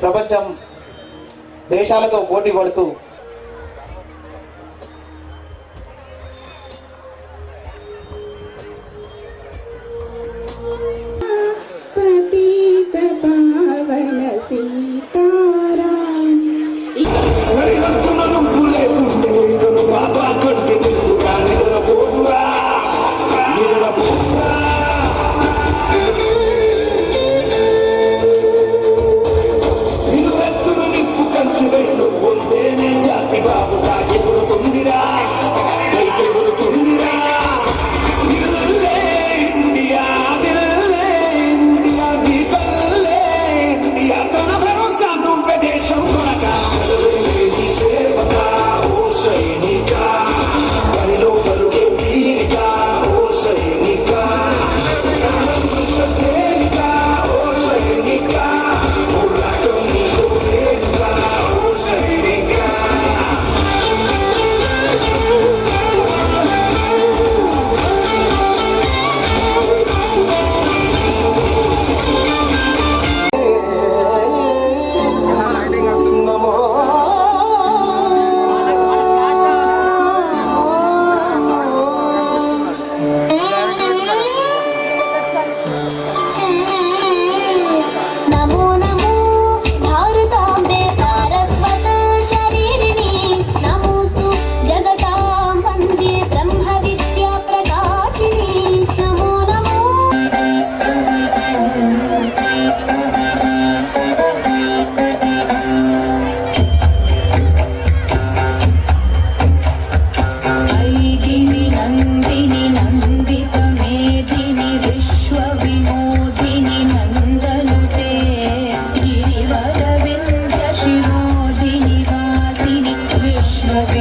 ప్రపంచం దేశాలతో పోటీ పడుతూ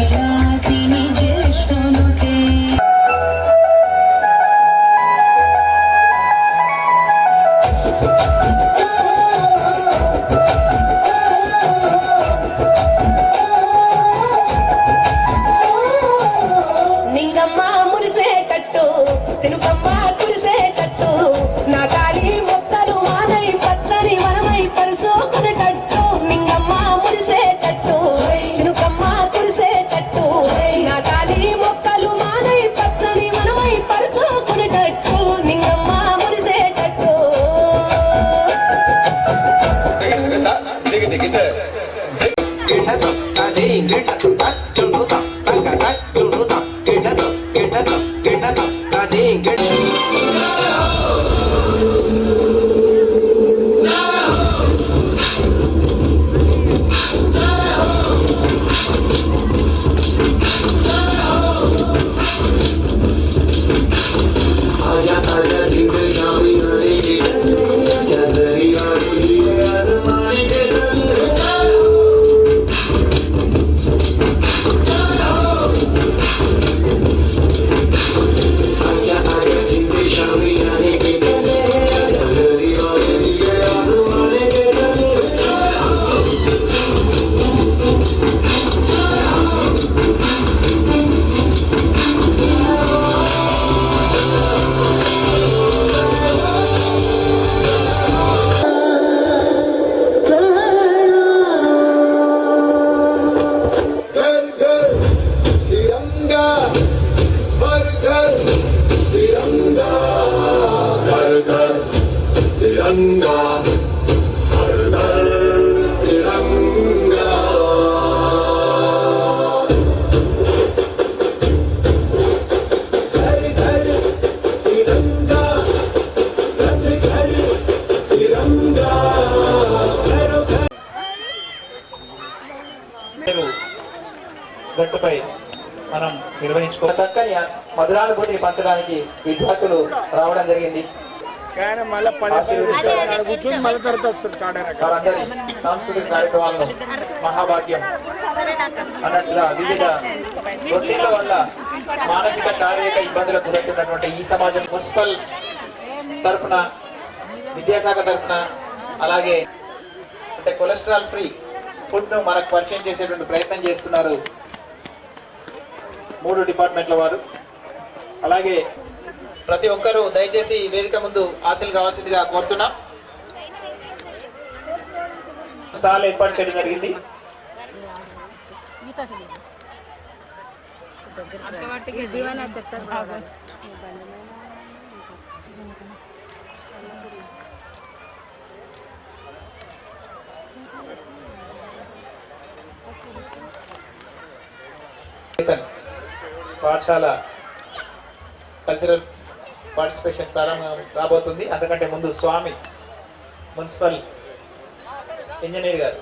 विष्णुविलासिनि கிடதோ அதே கிடதோ தச்சுடுதோ தங்க தச்சுடுதோ கிடதோ கிடதோ கிடதோ கிடதோ அதே கிடதோ గట్టుపై మనం నిర్వహించుకో చక్కని మధురానుభూతిని పంచడానికి విద్యార్థులు రావడం జరిగింది. కానీ మళ్ళీ పది పది కూర్చొని మళ్ళీ తర్వాత వస్తారు వారందరి సాంస్కృతిక కార్యక్రమాలను మహాభాగ్యం. అన్నట్లుగా వివిధ ఒత్తిళ్ళ వల్ల మానసిక శారీరక ఇబ్బందులకు గురవుతున్నటువంటి ఈ సమాజం మున్సిపల్ తరపున విద్యాశాఖ తరపున అలాగే అంటే కొలెస్ట్రాల్ ఫ్రీ ఫుడ్ను మనకు పరిచయం చేసేటువంటి ప్రయత్నం చేస్తున్నారు మూడు డిపార్ట్మెంట్ల వారు. అలాగే ప్రతి ఒక్కరూ దయచేసి వేదిక ముందు హాజరు కావాల్సిందిగా కోరుతున్నాం. స్టాల్ ఏర్పాటు చేయడం జరిగింది. పాఠశాల కల్చరల్ పార్టిసిపేషన్ ప్రారంభం రాబోతుంది. అంతకంటే ముందు స్వామి మున్సిపల్ ఇంజనీర్ గారు.